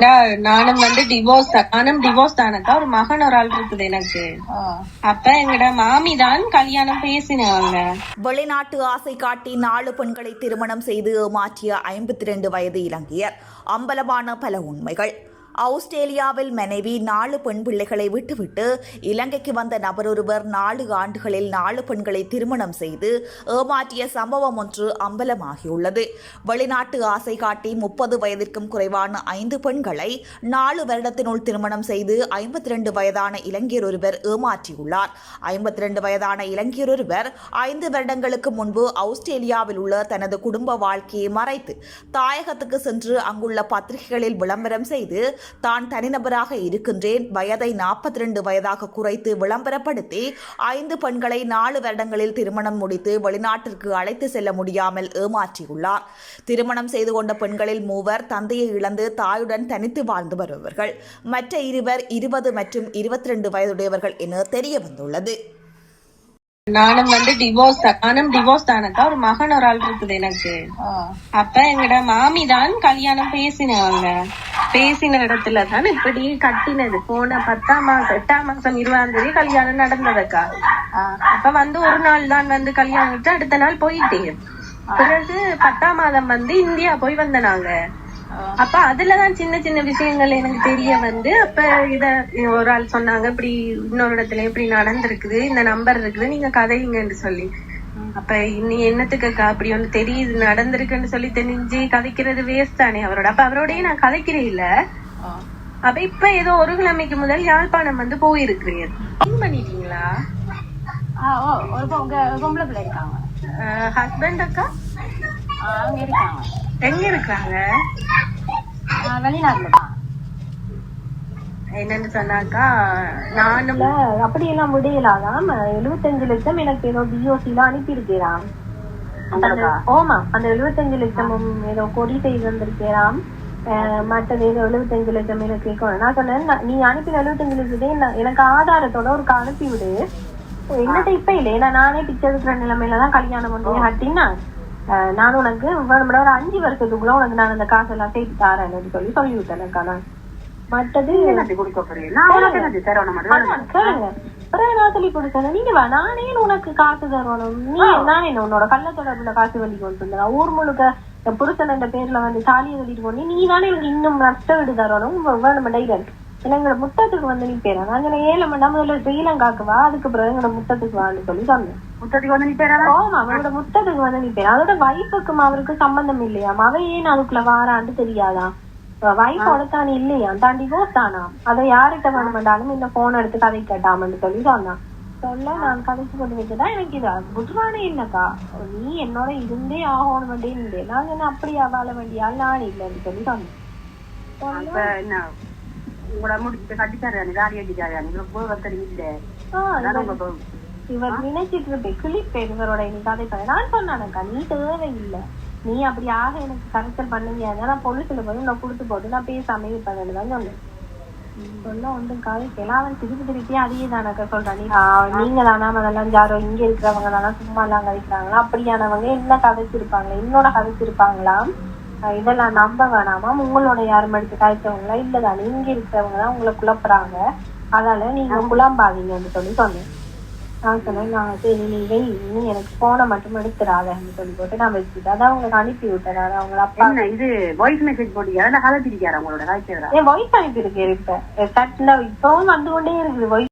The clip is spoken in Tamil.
நானும் வந்து டிவோர்ஸ் நானும் டிவோர்ஸ் தானக்கா ஒரு மகன் ஒரு ஆள் இருக்குது எனக்கு. அப்ப எங்கட மாமி தான் கல்யாணம் பேசினவங்க வெளிநாட்டு ஆசை காட்டி நாலு பெண்களை திருமணம் செய்து ஏமாற்றிய ஐம்பத்தி ரெண்டு வயது இலங்கையர் அம்பலமான பல உண்மைகள். ஆஸ்திரேலியாவில் மனைவி நாலு பெண் பிள்ளைகளை விட்டுவிட்டு இலங்கைக்கு வந்த நபரொருவர் நாலு ஆண்டுகளில் நாலு பெண்களை திருமணம் செய்து ஏமாற்றிய சம்பவம் ஒன்று அம்பலமாகியுள்ளது. வெளிநாட்டு ஆசை காட்டி முப்பது வயதிற்கும் குறைவான ஐந்து பெண்களை நாலு வருடத்தினுள் திருமணம் செய்து ஐம்பத்தி ரெண்டு வயதான இளைஞர் ஒருவர் ஏமாற்றியுள்ளார். ஐம்பத்தி ரெண்டு வயதான இளைஞர் ஒருவர் ஐந்து வருடங்களுக்கு முன்பு ஆஸ்திரேலியாவில் உள்ள தனது குடும்ப வாழ்க்கையை மறைத்து தாயகத்துக்கு சென்று அங்குள்ள பத்திரிகைகளில் விளம்பரம் செய்து தான் தனிநபராக இருக்கின்றேன். வயதை நாற்பத்தி ரெண்டு வயதாக குறைத்து விளம்பரப்படுத்தி ஐந்து பெண்களை நாலு வருடங்களில் திருமணம் முடித்து வெளிநாட்டிற்கு அழைத்து செல்ல முடியாமல் ஏமாற்றியுள்ளார். திருமணம் செய்து கொண்ட பெண்களில் மூவர் தந்தையை இழந்து தாயுடன் தனித்து வாழ்ந்து வருபவர்கள். மற்ற இருவர் இருபது மற்றும் இருபத்தி ரெண்டு வயதுடையவர்கள் என தெரிய வந்துள்ளது நானும் வந்து டிவோர்ஸ் நானும் டிவோர்ஸ் தானக்கா? ஒரு மகன் ஒரு ஆள் இருக்குது எனக்கு. அப்ப எங்கட மாமி தான் கல்யாணம் பேசினவங்க. பேசின இடத்துல தான் இப்படி கட்டினது. போன பத்தாம் மாசம் எட்டாம் மாசம் இருபதாம் தேதி கல்யாணம் நடந்ததுக்கா. அப்ப வந்து ஒரு நாள் தான் வந்து கல்யாணம் அடுத்த நாள் போயிட்டேன். பிறகு பத்தாம் மாதம் வந்து இந்தியா போய் வந்த நாங்க. அப்ப அதுலதான் சின்ன சின்ன விஷயங்கள் எனக்கு தெரிய வந்து அப்ப இத ஒரு ஆள் சொன்னாங்க இப்படி இன்னொரு இடத்துல இப்படி நடந்திருக்குது இந்த நம்பர் இருக்குது நீங்க கதைங்கன்னு சொல்லி. அப்ப இனி என்னத்துக்கு அப்படி ஒண்ணு தெரியுது நடந்திருக்குன்னு சொல்லி தெரிஞ்சு கதைக்கிறது வேஸ்ட் தானே அவரோட. அப்ப அவரோடய நான் கதைக்கிறேன் இல்ல அப்ப இப்ப ஏதோ ஒரு கிழமைக்கு முதல் யாழ்ப்பாணம் வந்து போயிருக்கிறீர் பண்ணிட்டீங்களா? ஒரு பொம்பளை பிள்ளை இருக்காங்க. ஹஸ்பண்ட் அக்கா? இருக்காங்க. எங்க வெளிநாட்டுல தான். என்னன்னு சொன்னாக்கா நானும் அப்படி எல்லாம் முடியலாதாம் எழுபத்தஞ்சு லட்சம் எனக்கு ஏதோ பிஓசில அனுப்பி இருக்கிறான் ஓமா அந்த எழுபத்தஞ்சு லட்சமும் ஏதோ கொடி செய்து வந்திருக்கிறாம் அஹ் மற்றது ஏதோ எழுபத்தஞ்சு லட்சம் எனக்கு கேட்கணும் நான் சொன்னேன் நீ அனுப்பின எழுபத்தஞ்சு லட்சத்தையும் எனக்கு ஆதாரத்தோட ஒரு அனுப்பி விடு என்னட்ட இப்ப இல்லை. ஏன்னா நானே பிச்சை இருக்கிற நிலைமையில தான் கல்யாணம் பண்ணி கட்டினா அஹ் நான் உனக்கு வேணும்னா ஒரு அஞ்சு வருஷத்துக்குள்ள உனக்கு நான் அந்த காசெல்லாம் சேர்த்து தாரேன்னு சொல்லி சொல்லி விட்டேன் நான். மற்றது தரணும். பிறகு நான் சொல்லி கொடுத்தேன் நீங்க வா நானே உனக்கு காசு தருவணும் நீ நானே என்ன உன்னோட கள்ள தொடர்புல காசு கொண்டு வந்தேன் ஊர் முழுக்க புருஷன் பேர்ல வந்து தாலியை கட்டிட்டு போனி நீ தானே எனக்கு இன்னும் நஷ்ட வீடு தரணும். வேணும் டைரக்ட் எங்களோட முத்தத்துக்கு வந்து நீ பேரா. நாங்க ஏழு மணி நேரம் முதல்ல ஸ்ரீலங்காக்கு வா அதுக்கு பிறகு எங்களோட முத்தத்துக்கு வான்னு சொல்லி சொன்னேன். முத்தத்துக்கு வந்து நீ பேரா ஆமா அவனோட முத்தத்துக்கு வந்து பேர். அதோட வைஃபுக்கும் அவருக்கு சம்பந்தம் இல்லையாம் அவ ஏன் அதுக்குள்ள வாரான்னு தெரியாதாம் வைஃபோட தானே இல்லையா? தான் டிவோர்ஸ் தானா? அதை யார்கிட்ட வேணுமெண்டாலும் இந்த போன் எடுத்து கதை கேட்டாமன்னு சொல்லி சொன்னான். சொல்ல நான் கதைச்சு கொண்டு வச்சுதான் எனக்கு இது புட்வானே இல்லக்கா நீ என்னோட இருந்தே ஆகணும் வேண்டிய நான் என்ன அப்படியா வாழ வேண்டியால் நான் இல்லைன்னு சொல்லி சொன்னேன். இப்ப என்ன? உங்களை முடிச்சு கட்டிக்காரு காடி அடிக்காரு உங்களுக்கு போய் வந்தது இல்ல. இவர் நினைச்சிட்டு இருப்பேன் கிளிப்பேன் இவரோட கதை நான் சொன்னானக்கா நீ தேவையில்லை. நீ அப்படி ஆக எனக்கு கரெக்ஷன் பண்ணுவியா நான் பொலிசுல போய் நான் கொடுத்து போட்டு நான் பேசாம இருப்பேன் தான் சொன்னேன். சொல்ல கதைக்கலாம் அவன் திருப்பி திருப்பி அதையே தானக்கா ஆஹ் நீங்க தானா அதெல்லாம் யாரோ இங்க இருக்கிறவங்க தானா சும்மா எல்லாம் கதைக்கிறாங்களா? அப்படியானவங்க என்ன கதைச்சிருப்பாங்க என்னோட கதைச்சிருப்பாங்களாம் ஆஹ் இதெல்லாம் நம்ப வேணாமா? உங்களோட யாரும் எடுத்து கதைச்சவங்களா? இல்லதானே இங்க இருக்கிறவங்க தான் உங்களை குழப்புறாங்க. அதனால நீங்க குழம்பாதீங்கன்னு சொல்லி சொன்னேன். நான் சொன்னேன் நான் சரி நீ வை நீ எனக்கு போனை மட்டும் எடுத்துடாதன்னு சொல்லி போட்டு நான் வச்சுட்டு அதான் உங்களுக்கு அனுப்பி விட்டேன் நான். அவங்கள அப்பா என்ன இது வாய்ஸ் மெசேஜ் போட்டீங்க கதை பிரிக்காரு உங்களோட? காய்ச்சல் என் வாய்ஸ் அனுப்பி இருக்கேன் இப்ப சட்ல இப்பவும் வந்து கொண்டே இருக்குது